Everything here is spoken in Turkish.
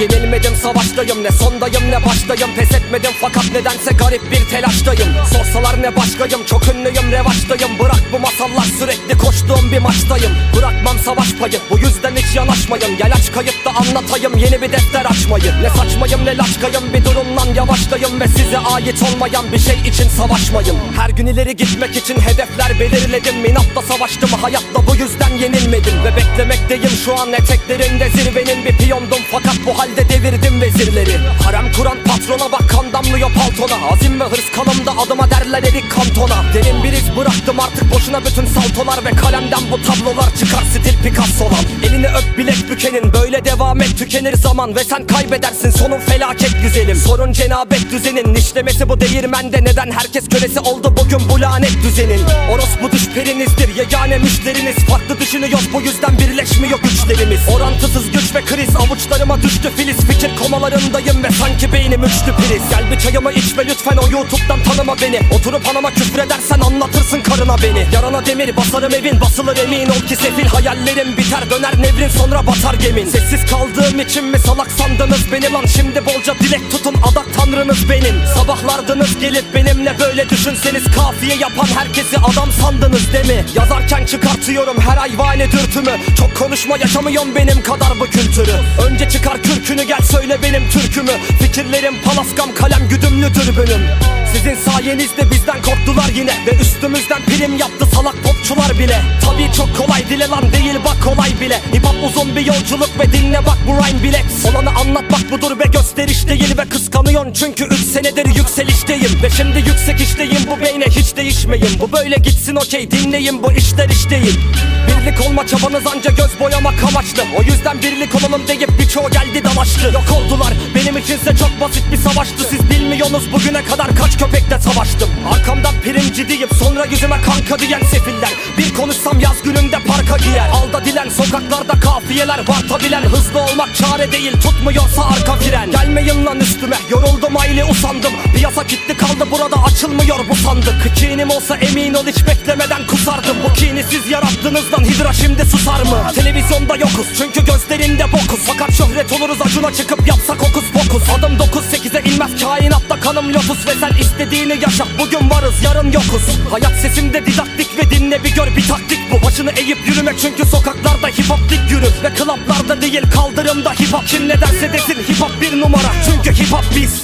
Yenilmedim savaştayım. Ne sondayım ne baştayım. Pes etmedim fakat nedense garip bir telaştayım. Sorsalar ne başkayım? Çok ünlüyüm revaçtayım. Bırak bu masallar sürekli koştuğum bir maçtayım. Bırakmam savaş payı bu yüzden hiç yanaşmayın. Gel aç kayıtta anlatayım yeni bir defter açmayı. Ne saçmayım ne laçkayım bir durumdan yavaştayım Ve size ait olmayan bir şey için savaşmayın. Her gün ileri gitmek için hedefler belirledim. İnatla savaştım hayatta bu yüzden yenilmedim. Ve beklemekteyim şu an eteklerinde zirvenin bir piyondum. Fakat bu halde devirdim vezirleri. Harem kuran patrona bak damlıyor paltona. Azim ve hırs kanımda adıma derler erik kantona. Derin bir iz bıraktım artık boşuna bütün saltolar Ve kalemden bu tablolar çıkar stil Picasso'dan. Elini öp bilek bükenin böyle devam et tükenir zaman Ve sen kaybedersin sonun felaket güzelim. Sorun cenabet düzenin işlemesi bu değirmende Neden? Herkes kölesi oldu bugün bu lanet düzenin. Orospu düş perinizdir yegane müşteriniz. Farklı düşünüyoruz bu yüzden birleşmiyor güçlerimiz. Orantısız güç ve kriz avuçlarıma düştü filiz. Fikir komalarındayım ve sanki beynim üçlü priz. Gel bir çayımı iç ve lütfen o YouTube'dan tanıma beni. Oturup anama küfredersen anlatırsın karına beni. Yarana demir basarım evin basılır emin ol ki sefil Hayallerim biter. Döner nevrin sonra batar gemin. Sessiz kaldığım için mi salak sandınız beni lan? Şimdi bolca dilek tutun adak tanrınız benim. Sabahlardınız gelip benimle böyle düşünseniz Kafiye yapan herkesi adam sandınız değil mi? Yazarken çıkartıyorum her ay vane dürtümü. Çok konuşma yaşamıyorum benim kadar bu kültürü. Önce çıkar kürkünü gel söyle benim türkümü. Fikirlerim palaskam kalem güdümlü dürbünüm Sizin sayenizde bizden korktular yine. Ve üstümüzden prim yaptı salak popçular bile. Tabii çok kolay dile lan değil bak kolay bile. Hip hop uzun bir yolculuk ve dinle bak bu rhyme bilek Olanı anlatmak budur ve gösteriş değil Ve kıskanıyorsun. Çünkü 3 senedir yükselişteyim. Ve şimdi yüksek işteyim bu beyne değişmeyin Bu böyle gitsin okey dinleyin bu işler iş değil. Birlik olma çabanız anca göz boyamak amaçlı. O yüzden birlik olalım deyip birçoğu geldi dalaştı. Yok oldular. Benim içinse çok basit bir savaştı. Siz bilmiyorsunuz bugüne kadar kaç köpekle savaştım. Arkamdan primci deyip sonra yüzüme kanka diyen sefiller. Bir konuşsam yaz gününde parka giyer. Alda dilen sokaklarda kafiyeler var tabilen. Hızlı olmak çare değil tutmuyorsa arka fren. Gelmeyin lan üstüme. Yoruldum aile usandım Piyasa kilitli kaldı burada açılmıyor bu sandık. Kinim olsa emin ol hiç beklemeden kusardım Bu kini siz yarattığınızdan hidra şimdi susar mı? Televizyonda yokuz çünkü gözlerinde bokuz. Fakat şöhret oluruz acuna çıkıp yapsak okus pokus. Adım 9-8'e inmez kainatta kanım lotus Ve sen istediğini yaşa bugün varız yarın yokuz. Hayat sesimde didaktik ve dinle bir gör bir taktik bu. Başını eğip yürüme çünkü sokaklarda hip hop dik yürür Ve klaplarda değil kaldırımda hip hop. Kim ne derse desin hip hop bir numara. Çünkü hip hop biz